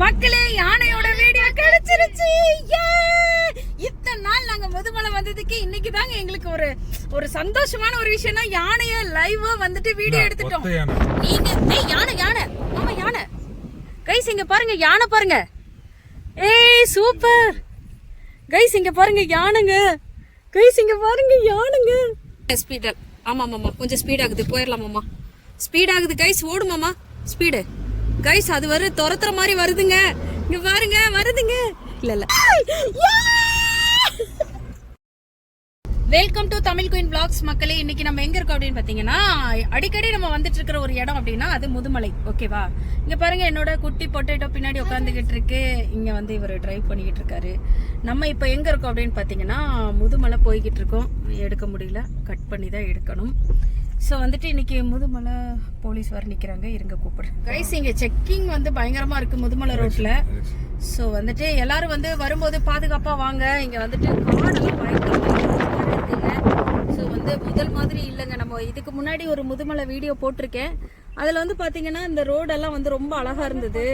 மக்களே யானையோட வீடியோ கிடைச்சிருச்சு! இத்தனை நாள் நாங்க முதுமலை வந்ததுக்கு இன்னைக்கு தாங்க எங்களுக்கு ஒரு ஒரு சந்தோஷமான ஒரு விஷயம்னா யானைய லைவா வந்துட்டு வீடியோ எடுத்துட்டோம். நீங்க ஏய் யானை யானை. ஆமா யானை. கைஸ் இங்க பாருங்க யானை பாருங்க. ஏய் சூப்பர் கைஸ் இங்க பாருங்க யானைங்க. கைஸ் இங்க பாருங்க யானைங்க. ஸ்பீடர் ஆமா மாமா. கொஞ்சம் ஸ்பீட் ஆகுது. போயிடலாம் மாமா. ஸ்பீட் ஆகுது கைஸ் ஓடு மாமா. ஸ்பீடு கைஸ் அது வர துரத்துற மாதிரி வருதுங்க. இங்க பாருங்க வருதுங்க. இல்ல இல்ல. Welcome to Tamil Queen Vlogs மக்களே. இன்னைக்கு நம்ம எங்க இருக்கோம் அப்படின்னு பாத்தீங்கன்னா அடிக்கடி நம்ம வந்துட்டு இருக்கிற ஒரு இடம் அப்படின்னா அது முதுமலை. ஓகேவா இங்க பாருங்க என்னோட குட்டி பொட்டேட்டோ பின்னாடி உட்காந்துக்கிட்டு இருக்கு. இங்க வந்து இவர் டிரைவ் பண்ணிக்கிட்டு இருக்காரு. நம்ம இப்ப எங்க இருக்கோம் அப்படின்னு பாத்தீங்கன்னா முதுமலை போய்கிட்டு இருக்கோம். எடுக்க முடியல. கட் பண்ணி தான் எடுக்கணும். ஸோ வந்துட்டு இன்னைக்கு முதுமலை போலீஸ் வர நிக்கிறாங்க. இருங்க கூப்பிடுறேன். கைஸ் இங்க செக்கிங் வந்து பயங்கரமா இருக்கு முதுமலை ரோட்ல ஸோ வந்துட்டு எல்லாரும் வந்து வரும்போது பாதுகாப்பா வாங்க. இங்க வந்துட்டு காடெல்லாம் பயங்கரமா இருக்குங்க. ஸோ வந்து முதல் மாதிரி இல்லைங்க. நம்ம இதுக்கு முன்னாடி ஒரு முதுமலை வீடியோ போட்டிருக்கேன். அதில் வந்து பார்த்தீங்கன்னா இந்த ரோடெல்லாம் வந்து ரொம்ப அழகா இருந்தது.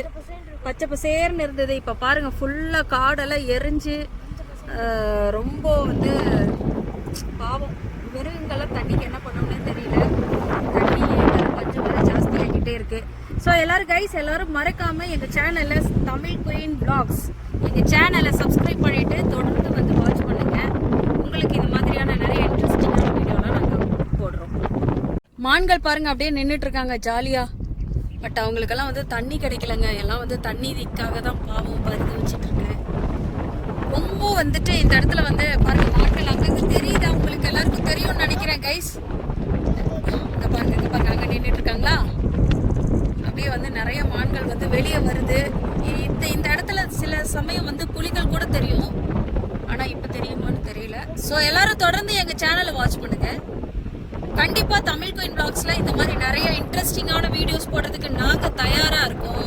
பச்சை பசேர்னு இருந்தது. இப்போ பாருங்க ஃபுல்லாக காடெல்லாம் எரிஞ்சு ரொம்ப வந்து பாவம். மிருகங்கள்லாம் தண்ணிக்கு என்ன பண்ணணும்னு தெரியல. தண்ணி பஞ்சம் கொஞ்சம் வேற ஜாஸ்தி ஆகிட்டே இருக்கு. ஸோ எல்லாரும் கைஸ் எல்லாரும் மறக்காம எங்க சேனல்ல தமிழ் குயின் பிளாக்ஸ் எங்க சேனலை சப்ஸ்கிரைப் பண்ணிட்டு தொடர்ந்து வந்து வாட்ச் பண்ணுங்க. உங்களுக்கு இந்த மாதிரியான நிறைய இன்ட்ரெஸ்டிங்கான வீடியோலாம் நாங்கள் போடுறோம். மான்கள் பாருங்க அப்படியே நின்றுட்டு இருக்காங்க ஜாலியா பட் அவங்களுக்கெல்லாம் வந்து தண்ணி கிடைக்கலங்க. எல்லாம் வந்து தண்ணிக்காக தான் பாவம் பருந்து வச்சுட்டு இருக்கு. ரொம்ப வந்துட்டு இந்த இடத்துல வந்து பாருங்க மான்கள் அங்கங்க தெரியுதா உங்களுக்கு எல்லாருக்கும் தெரியும்னு நினைக்கிறேன் கைஸ் இங்க பாருங்க இங்க பாருங்க அங்க நின்றுட்டு இருக்காங்களா அப்படியே வந்து நிறைய மான்கள் வந்து வெளியே வருது இந்த இந்த இடத்துல சில சமயம் வந்து புலிகள் கூட தெரியும் ஆனா இப்ப தெரியுமான்னு தெரியல சோ எல்லாரும் தொடர்ந்து எங்க சேனலை வாட்ச் பண்ணுங்க கண்டிப்பா தமிழ் கோயின் பிளாக்ஸ்ல இந்த மாதிரி நிறைய இன்ட்ரெஸ்டிங்கான வீடியோஸ் போடுறதுக்கு நாங்க தயாரா இருக்கோம்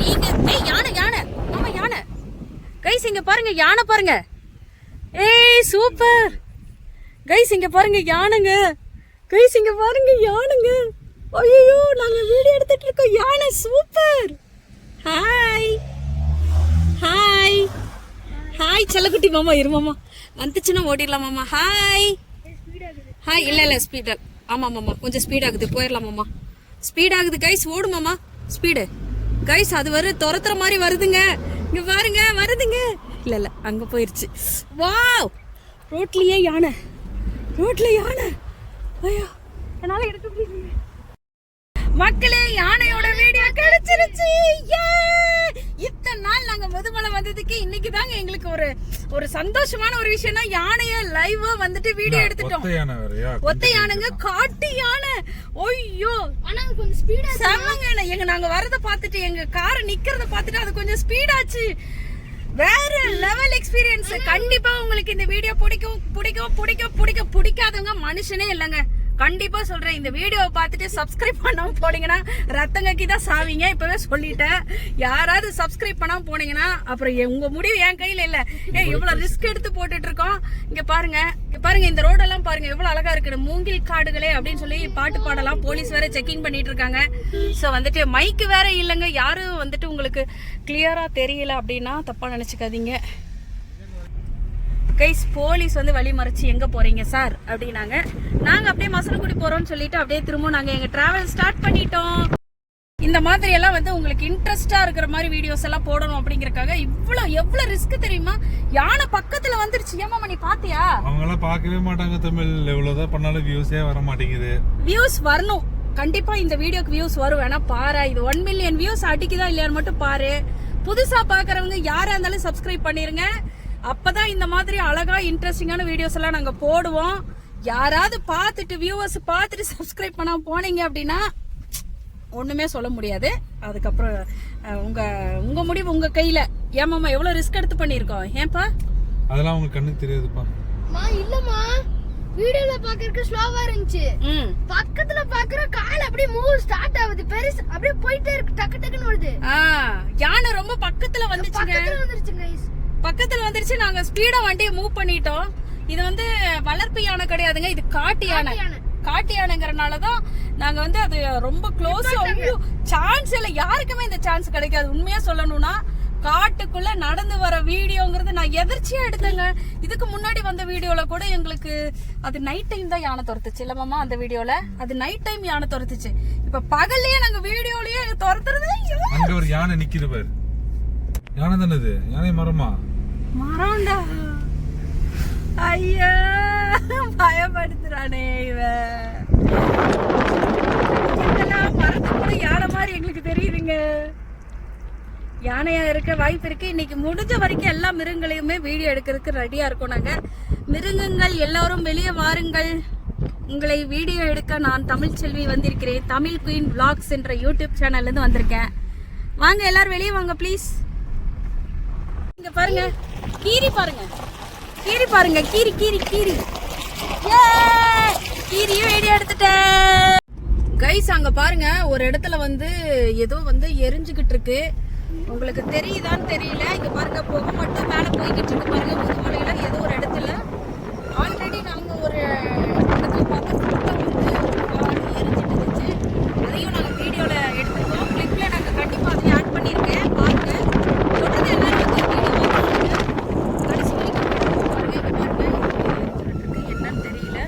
நீங்க ஏய் யானை யானை ஆமா யானை கைஸ் இங்க பாருங்க யானை பாருங்க. ஏய் சூப்பர். கைஸ் இங்க பாருங்க யானைங்க. கைஸ் இங்க பாருங்க யானைங்க. ஐயோ நாங்க வீடியோ எடுத்துட்டு இருக்கோம். யானை சூப்பர். ஹாய் ஹாய் ஹாய் செல்லக்குட்டி மாமா இரு மாமா. வந்துச்சுன்னா ஓடிடலாம் மாமா. ஹாய் ஹாய் இல்ல இல்ல ஸ்பீடர் ஆமா மாமா. கொஞ்சம் ஸ்பீட் ஆகுது. போயிடலாம் மாமா. ஸ்பீட் ஆகுது கைஸ் ஓடு மாமா. ஸ்பீடு கைஸ் அது வர துரத்துற மாதிரி வருதுங்க. இங்க பாருங்க வருதுங்க. இல்ல இல்ல அங்க போயிருச்சு. வாவ்! ரோட்லயே யானை. ரோட்ல யானை. ஐயோ என்னால எடுக்க முடியல மக்களே யானையோட வீடியோ கிடைச்சிருச்சு! இத்தனை நாள் நாங்க முதுமலை வந்ததுக்கு இன்னைக்கு தாங்க எங்களுக்கு ஒரு ஒரு சந்தோஷமான ஒரு விஷயம்னா யானைய லைவா வந்துட்டு வீடியோ எடுத்துட்டோம்? ஒத்த யானைங்க காட்டு யானை. ஐயோ. ஆனா அது கொஞ்சம் ஸ்பீடா செம்மங்க எங்க நாங்க வரத பார்த்துட்டு எங்க கார் நிக்கிறத பார்த்துட்டு அது கொஞ்சம் ஸ்பீட் ஆச்சு. வேற லெவல் எக்ஸ்பீரியன்ஸ் கண்டிப்பா உங்களுக்கு இந்த வீடியோ பிடிக்கும் பிடிக்கும் பிடிக்கும் பிடிக்க பிடிக்காதவங்க மனுஷனே இல்லைங்க. கண்டிப்பா சொல்றேன். இந்த வீடியோவை பார்த்துட்டு சப்ஸ்கிரைப் பண்ணாம போனீங்கன்னா ரத்தங்கக்கி தான் சாவீங்க. இப்பவே சொல்லிட்டேன். யாராவது சப்ஸ்கிரைப் பண்ணாம போனீங்கன்னா அப்புறம் உங்க முடிவு என் கையில இல்ல. ஏ இவ்வளவு ரிஸ்க் எடுத்து போட்டுட்டு இருக்கோம். இங்க பாருங்க. இங்க பாருங்க இந்த ரோடெல்லாம் பாருங்க. எவ்வளவு அழகா இருக்குது. மூங்கில் காடுகளே அப்படின்னு சொல்லி பாட்டு பாடலாம். போலீஸ் வேற செக்கிங் பண்ணிட்டு இருக்காங்க. சோ வந்துட்டு மைக்கு வேற இல்லைங்க. யாரும் வந்துட்டு உங்களுக்கு கிளியரா தெரியல அப்படின்னா தப்பா நினைச்சுக்காதீங்க. கைஸ் போலீஸ் வந்து வழி மறைச்சு எங்க போறீங்க சார் அப்படின்னாங்க. நாங்க அப்படியே மசனக்குடி போறோம்னு சொல்லிட்டு அப்படியே திரும்ப நாங்க எங்க டிராவல் ஸ்டார்ட் பண்ணிட்டோம். இந்த மாதிரி எல்லாம் வந்து உங்களுக்கு இன்ட்ரெஸ்டா இருக்கிற மாதிரி வீடியோஸ் எல்லாம் போடணும் அப்படிங்கறக்காக இவ்வளவு எவ்வளவு ரிஸ்க் தெரியுமா? யானை பக்கத்துல வந்துருச்சு. ஏமாமா நீ பாத்தியா? அவங்க எல்லாம் பார்க்கவே மாட்டாங்க தமிழ். எவ்வளவுதான் பண்ணாலும் வியூஸே வர மாட்டேங்குது. வியூஸ் வரணும். கண்டிப்பா இந்த வீடியோக்கு வியூஸ் வரும். வேணா பாரு. இது ஒன் மில்லியன் வியூஸ் அடிக்குதா இல்லையான்னு மட்டும் பாரு. புதுசா பாக்குறவங்க யாரா இருந்தாலும் சப்ஸ்கிரைப் பண்ணிருங்க. அப்பதான் இந்த மாதிரி அழகா இன்ட்ரெஸ்டிங்கான வீடியோஸ் எல்லாம் நாங்க போடுவோம். யாராவது பார்த்துட்டு வியூவர்ஸ் பார்த்துட்டு சப்ஸ்கிரைப் பண்ணாம போனீங்க அப்படின்னா ஒண்ணுமே சொல்ல முடியாது. அதுக்கப்புறம் உங்க உங்க முடிவு உங்க கையில. ஏமாமா எவ்வளவு ரிஸ்க் எடுத்து பண்ணிருக்கோம் ஏன்பா? அதெல்லாம் அவங்க கண்ணுக்கு தெரியாதுப்பா. மா இல்லம்மா. வீடியோல பாக்குறதுக்கு ஸ்லோவா இருந்துச்சு. ம். பக்கத்துல பாக்குற கால் அப்படியே மூவ் ஸ்டார்ட் ஆகுது. பெருசு அப்படியே போயிட்டே இருக்கு. டக்கு டக்குன்னு வருது ஆ யானை ரொம்ப பக்கத்துல வந்துச்சுங்க. பக்கத்துல வந்துருச்சு கைஸ் பக்கத்துல வந்துருச்சு நாங்க ஸ்பீடா வண்டியை மூவ் பண்ணிட்டோம். இது வந்து வளர்ப்பு யானை கிடையாதுங்க இது காட்டு யானை. காட்டு யானைங்கிறனால தான் நாங்க வந்து அது ரொம்ப க்ளோஸ் சான்ஸ் இல்ல யாருக்குமே இந்த சான்ஸ் கிடைக்காது. உண்மையா சொல்லணும்னா காட்டுக்குள்ள நடந்து வர வீடியோங்கிறது நான் எதிர்ச்சியா எடுத்தேங்க. இதுக்கு முன்னாடி வந்த வீடியோல கூட எங்களுக்கு அது நைட் டைம் தான் யானை துரத்துச்சு. இல்ல மாமா அந்த வீடியோல? அது நைட் டைம் யானை துரத்துச்சு. இப்ப பகல்லயே நாங்க வீடியோலயே துரத்துறது! அங்க ஒரு யானை நிக்குது பாரு. யானை தானே இது யானை மரமா? மரம்டா. ஐயா பயப்படுத்துறானே இவன். இதெல்லாம் கூட யானை மாதிரி எங்களுக்கு தெரியுதுங்க. யானையா இருக்க வாய்ப்பு இருக்கு. இன்னைக்கு முடிஞ்ச வரைக்கும் எல்லா மிருகங்களையுமே வீடியோ எடுக்கிறதுக்கு ரெடியா இருக்கோம் நாங்க. மிருகங்கள் எல்லாரும் வெளியே வாருங்கள். உங்களை வீடியோ எடுக்க நான் தமிழ் செல்வி வந்திருக்கிறேன். தமிழ் குயின் விளாக்ஸ் என்ற யூடியூப் சேனல்ல இருந்து வந்திருக்கேன். வாங்க எல்லாரும் வெளியே வாங்க ப்ளீஸ் இங்க பாருங்க. கீரி பாருங்க. கீரி பாருங்க. கீரி கீரி கீரி கீரியும் வீடியோ எடுத்துட்டேன். கைஸ் அங்க பாருங்க. ஒரு இடத்துல வந்து ஏதோ வந்து எரிஞ்சுகிட்டு இருக்கு. உங்களுக்கு தெரியுதான்னு தெரியல. இங்க பாருங்க புகை மட்டும் மேல போய்கிட்டு இருக்கு பாருங்க. முதுமலையில ஏதோ ஒரு இடத்துல. ஆல்ரெடி நாங்க ஒரு இடத்துல பார்த்தா ஃபுல்லா வந்து எரிஞ்சிட்டு இருந்துச்சு. அதையும் நாங்க வீடியோல எடுத்து கிளிப்ல நாங்க கண்டிப்பா அதையும் ஆட் பண்ணியிருக்கேன் பாருங்க தொடர்ந்து எல்லாரும் வந்து வீடியோ பாருங்க கடைசி வரைக்கும் பாருங்க இங்க பாருங்க இருக்கு என்னன்னு தெரியல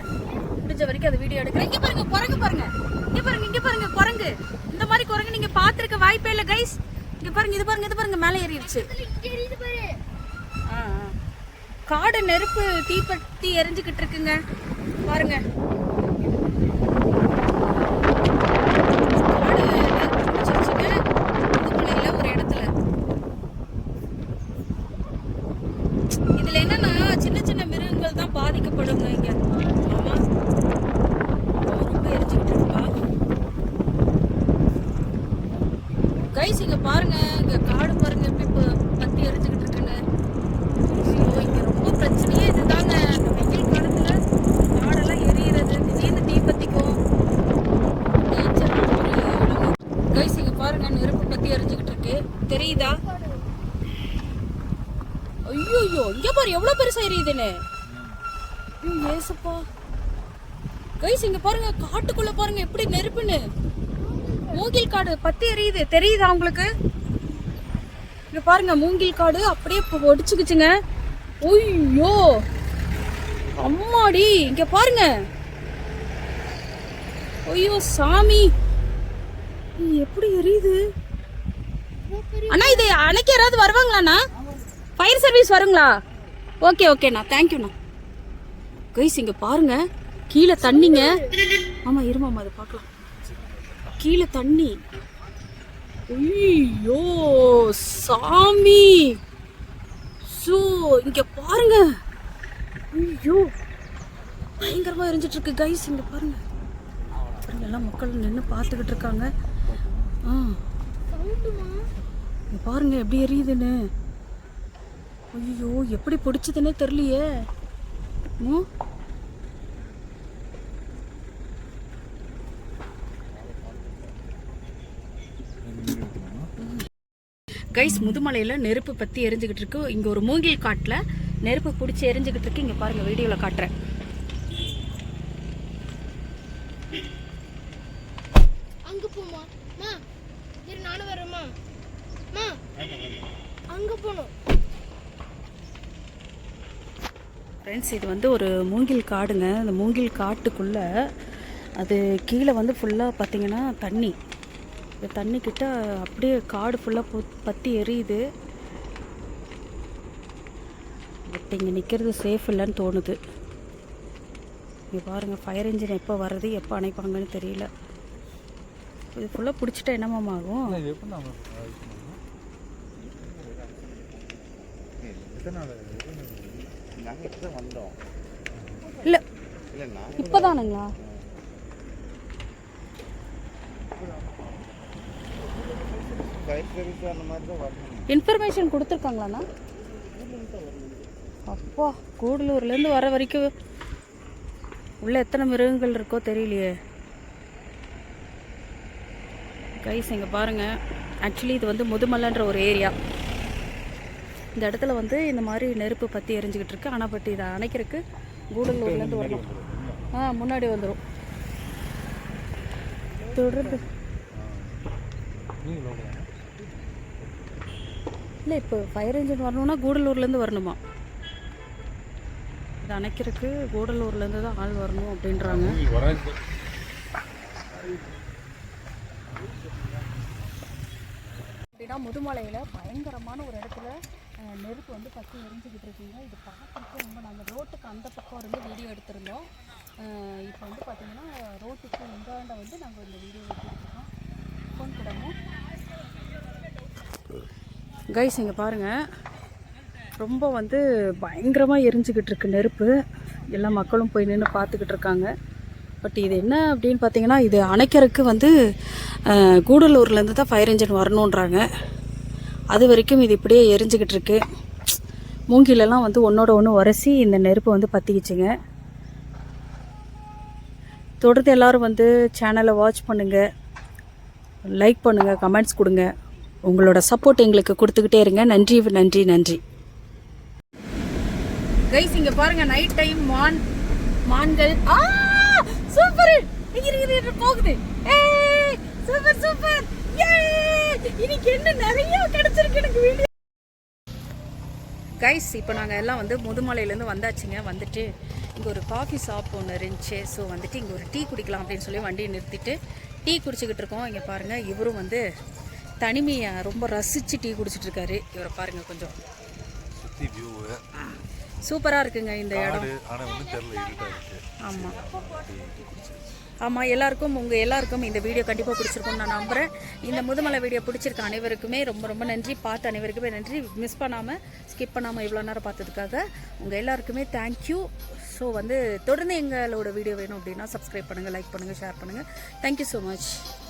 முடிஞ்ச வரைக்கும் வீடியோ எடுக்கிறேன். இங்க பாருங்க குரங்கு பாருங்க. இங்க பாருங்க இங்க பாருங்க குரங்கு. இந்த மாதிரி குரங்கு நீங்க பாத்துருக்க வாய்ப்பே இல்ல கைஸ் இங்க பாருங்க இது பாருங்க இது பாருங்க மேலே ஏறிடுச்சு. ஆ, ஆ. காடு நெருப்பு தீப்பத்தி எரிஞ்சுக்கிட்டு இருக்குங்க. பாருங்க காடு நெருப்பு பிடிச்சிருச்சுங்க முதுமலையில ஒரு இடத்துல இதுல என்னன்னா சின்ன சின்ன மிருகங்கள் தான் பாதிக்கப்படுங்க இங்க ஆமா ஓ, ரொம்ப எரிஞ்சுக்கிட்டு இருக்குப்பா கைஸ் இங்க பாருங்க இங்க காடு பாருங்க எப்படி ப- பத்தி எரிஞ்சுக்கிட்டு இருக்குன்னு ஐயோ இங்க ரொம்ப பிரச்சனையே இதுதாங்க இந்த வெயில் காலத்துல காடெல்லாம் எரியுறது திடீர்னு தீப்பத்திக்கும் கைஸ் இங்க பாருங்க நெருப்பு பத்தி எரிஞ்சுக்கிட்டு இருக்கு எரியுதா ஐயோ இங்க பாரு எவ்வளவு பெருசா எரியுதுன்னு. ஏசப்பா. கைஸ் இங்க பாருங்க காட்டுக்குள்ள பாருங்க எப்படி நெருப்புன்னு. மூங்கில் காடு பத்தி எரியுது தெரியுதா உங்களுக்கு? இங்க பாருங்க மூங்கில் காடு அப்படியே ஒடிச்சுக்குச்சுங்க. ஐயோ. அம்மாடி இங்க பாருங்க. ஐயோ சாமி. எப்படி எரியுது? அண்ணா இது அணைக்க யாராவது வருவாங்களாண்ணா? ஃபயர் சர்வீஸ் வருங்களா? ஓகே ஓகேண்ணா தேங்க்யூண்ணா கைஸ் இங்கே பாருங்க. கீழே தண்ணிங்க. ஆமாம் இருமாம்மா அதை பார்க்கலாம். கீழே தண்ணி. ஐயோ சாமி. ஸோ இங்கே பாருங்க. ஐயோ பயங்கரமாக எரிஞ்சிட்டு இருக்கு கைஸ் இங்கே பாருங்க. பாருங்க எல்லாம் மக்கள் நின்று பார்த்துக்கிட்டு இருக்காங்க. ஆ. பாருங்க எப்படி எரியுதுன்னு. ஐயோ எப்படி பிடிச்சதுன்னே தெரியலையே. ம்? கைஸ் முதுமலையில் நெருப்பு பற்றி எரிஞ்சுக்கிட்டு இருக்கு. இங்கே ஒரு மூங்கில் காட்டில் நெருப்பு பிடிச்சி எரிஞ்சுக்கிட்டு இருக்கு. இங்கே பாருங்கள் வீடியோவில் காட்டுறேன் அங்க போமா மா இரு நானும் வரேம்மா மா அங்க போணும். ஃப்ரெண்ட்ஸ் இது வந்து ஒரு மூங்கில் காடுங்க. அந்த மூங்கில் காட்டுக்குள்ள அது கீழே வந்து ஃபுல்லாக பார்த்தீங்கன்னா தண்ணி. இந்த தண்ணி கிட்ட அப்படியே காடு ஃபுல்லாக பற்றி எரியுது. பட் இங்கே நிற்கிறது சேஃப் இல்லைன்னு தோணுது. இங்கே பாருங்கள் ஃபயர் இன்ஜின் எப்போ வர்றது எப்போ அணைப்பாங்கன்னு தெரியல. இது ஃபுல்லாக பிடிச்சிட்டா என்னமாம் ஆகும் நாங்கள் இப்போ தான் வந்தோம் இல்லை. இப்போதானுங்களா? இன்ஃபர்மேஷன் கொடுத்துருக்காங்களாண்ணா? அப்பா கூடலூர்லேருந்து வர வரைக்கும் உள்ள எத்தனை மிருகங்கள் இருக்கோ தெரியலையே. கைஸ் இங்கே பாருங்க. ஆக்சுவலி இது வந்து முதுமலைன்ற ஒரு ஏரியா இந்த இடத்துல வந்து இந்த மாதிரி நெருப்பு பற்றி எரிஞ்சுக்கிட்டு இருக்கு. ஆனால் பட் இதை அணைக்கிறதுக்கு கூடலூர்லேருந்து வரணும் ஆ முன்னாடி வந்துடும் தொடர்ந்து இல்லை இப்போ ஃபயர் இன்ஜின் வரணும்னா கூடலூர்லேருந்து வரணுமா? இது அணைக்கிறதுக்கு கூடலூர்லேருந்து தான் ஆள் வரணும் அப்படின்றாங்க. அப்படின்னா முதுமலையில் பயங்கரமான ஒரு இடத்துல நெருப்பு வந்து பற்றி எரிஞ்சுக்கிட்டு இருக்குங்க. இது பார்க்குறதுக்கு ரொம்ப நாங்கள் ரோட்டுக்கு அந்த பக்கம் இருந்து வீடியோ எடுத்திருந்தோம். இப்போ வந்து பார்த்தீங்கன்னா ரோட்டுக்கு இந்தாண்ட வந்து நாங்கள் இந்த வீடியோ எடுத்துருக்கோம் ஃபோன் கூடமும் கைஸ் இங்கே பாருங்கள் ரொம்ப வந்து பயங்கரமாக எரிஞ்சுக்கிட்டு இருக்கு நெருப்பு. எல்லா மக்களும் போய் நின்று பார்த்துக்கிட்டு இருக்காங்க. பட் இது என்ன அப்படின்னு பார்த்தீங்கன்னா இது அணைக்கிறதுக்கு வந்து கூடலூர்லேருந்து தான் ஃபயர் இன்ஜின் வரணுன்றாங்க அது வரைக்கும் இது இப்படியே எரிஞ்சுக்கிட்டு இருக்கு. மூங்கிலெல்லாம் வந்து ஒன்றோட ஒன்று உரசி இந்த நெருப்பு வந்து பற்றிக்கிச்சுங்க தொடர்ந்து எல்லாரும் வந்து சேனலை வாட்ச் பண்ணுங்கள் லைக் பண்ணுங்கள் கமெண்ட்ஸ் கொடுங்க. உங்களோட சப்போர்ட் எங்களுக்கு கொடுத்துக்கிட்டே இருங்க. நன்றி நன்றி நன்றி. கைஸ் இங்கே பாருங்கள் நைட் டைம் மான் மான்கள். ஆ! சூப்பர்! இரு இரு போகுது. ஏய் சூப்பர் சூப்பர்! இன்னைக்கு என்ன நிறைய கிடைச்சிருக்கு எனக்கு வீடியோ. கைஸ் இப்போ நாங்கள் எல்லாம் வந்து முதுமலையிலேருந்து வந்தாச்சுங்க. வந்துட்டு இங்கே ஒரு காஃபி ஷாப் ஒன்று இருந்துச்சு. ஸோ வந்துட்டு இங்கே ஒரு டீ குடிக்கலாம் அப்படின்னு சொல்லி வண்டியை நிறுத்திட்டு டீ குடிச்சிக்கிட்டு இருக்கோம். இங்கே பாருங்கள் இவரும் வந்து தனிமையை ரொம்ப ரசித்து டீ குடிச்சிட்டு இருக்காரு. இவரை பாருங்கள் கொஞ்சம். சுத்தி வியூ சூப்பராக இருக்குங்க இந்த இடம். ஆமாம் ஆமாம் எல்லாருக்கும் உங்கள் எல்லாருக்கும் இந்த வீடியோ கண்டிப்பாக பிடிச்சிருக்கும்னு நான் நம்புகிறேன் இந்த முதுமலை வீடியோ பிடிச்சிருக்க அனைவருக்குமே ரொம்ப ரொம்ப நன்றி. பார்த்த அனைவருக்குமே நன்றி. மிஸ் பண்ணாமல் ஸ்கிப் பண்ணாமல் இவ்வளோ நேரம் பார்த்ததுக்காக உங்கள் எல்லாருக்குமே தேங்க்யூ ஸோ வந்து தொடர்ந்து எங்களோட வீடியோ வேணும் அப்படின்னா சப்ஸ்கிரைப் பண்ணுங்கள் லைக் பண்ணுங்கள் ஷேர் பண்ணுங்கள் தேங்க்யூ ஸோ மச்